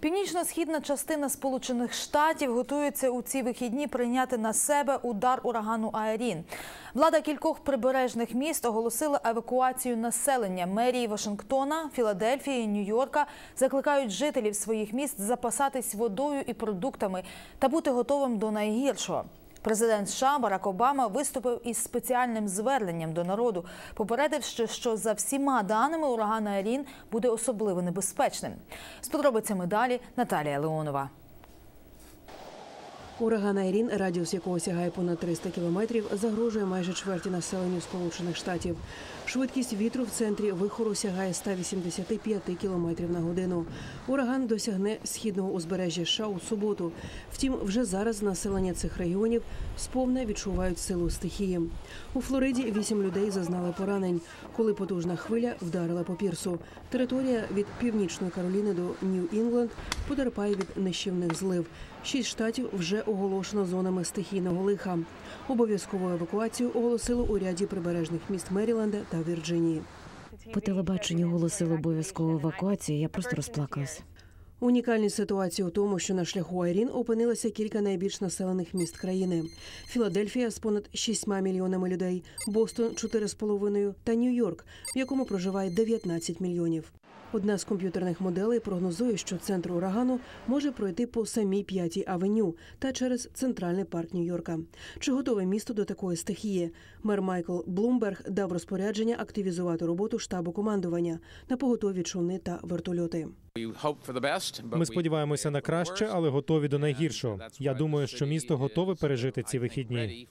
Північно-східна частина Сполучених Штатів готується у ці вихідні прийняти на себе удар урагану Аерін. Влада кількох прибережних міст оголосила евакуацію населення. Мерії Вашингтона, Філадельфії, Нью-Йорка закликають жителів своїх міст запасатись водою і продуктами та бути готовим до найгіршого. Президент США Барак Обама виступив із спеціальним зверненням до народу, попередивши, що за всіма даними ураган Арін буде особливо небезпечним. З подробицями далі Наталія Леонова. Ураган Айрін, радіус якого сягає понад 300 кілометрів, загрожує майже чверті населенню Сполучених Штатів. Швидкість вітру в центрі вихору сягає 185 кілометрів на годину. Ураган досягне східного узбережжя США у суботу. Втім, вже зараз населення цих регіонів сповна відчувають силу стихії. У Флориді вісім людей зазнали поранень, коли потужна хвиля вдарила по пірсу. Територія від північної Кароліни до Нью-Інгланд потерпає від нищівних злив. Шість штатів вже оголошено зонами стихійного лиха. Обов'язкову евакуацію оголосили у ряді прибережних міст Меріленда та Вірджинії. По телебаченню оголосили обов'язкову евакуацію. Я просто розплакалась. Унікальність ситуації у тому, що на шляху Айрін опинилося кілька найбільш населених міст країни: Філадельфія з понад 6 мільйонами людей, Бостон 4,5 та Нью-Йорк, в якому проживає 19 мільйонів. Одна з комп'ютерних моделей прогнозує, що центр урагану може пройти по самій п'ятій авеню та через центральний парк Нью-Йорка. Чи готове місто до такої стихії? Мер Майкл Блумберг дав розпорядження активізувати роботу штабу командування на поготові човни та вертольоти. Ми сподіваємося на краще, але готові до найгіршого. Я думаю, що місто готове пережити ці вихідні.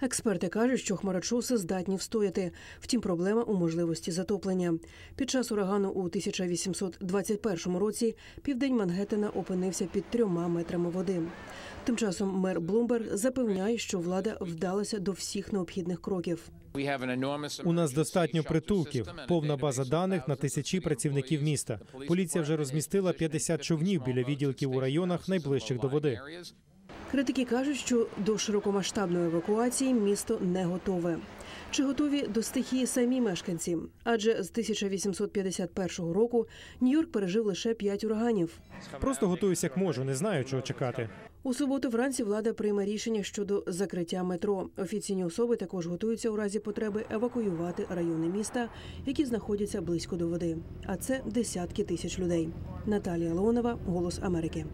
Експерти кажуть, що хмарочоси здатні встояти. Втім, проблема у можливості затоплення. Під час урагану у 1821 році південь Мангеттена опинився під трьома метрами води. Тим часом мер Блумберг запевняє, що влада вдалася до всіх необхідних кроків. У нас достатньо притулків, повна база даних на тисячі працівників міста. Поліція вже розмістила 50 човнів біля відділків у районах найближчих до води. Критики кажуть, що до широкомасштабної евакуації місто не готове. Чи готові до стихії самі мешканці? Адже з 1851 року Нью-Йорк пережив лише п'ять ураганів. Просто готуюся як можу, не знаю, чого чекати. У суботу вранці влада прийме рішення щодо закриття метро. Офіційні особи також готуються у разі потреби евакуювати райони міста, які знаходяться близько до води. А це десятки тисяч людей. Наталія Леонова, Голос Америки.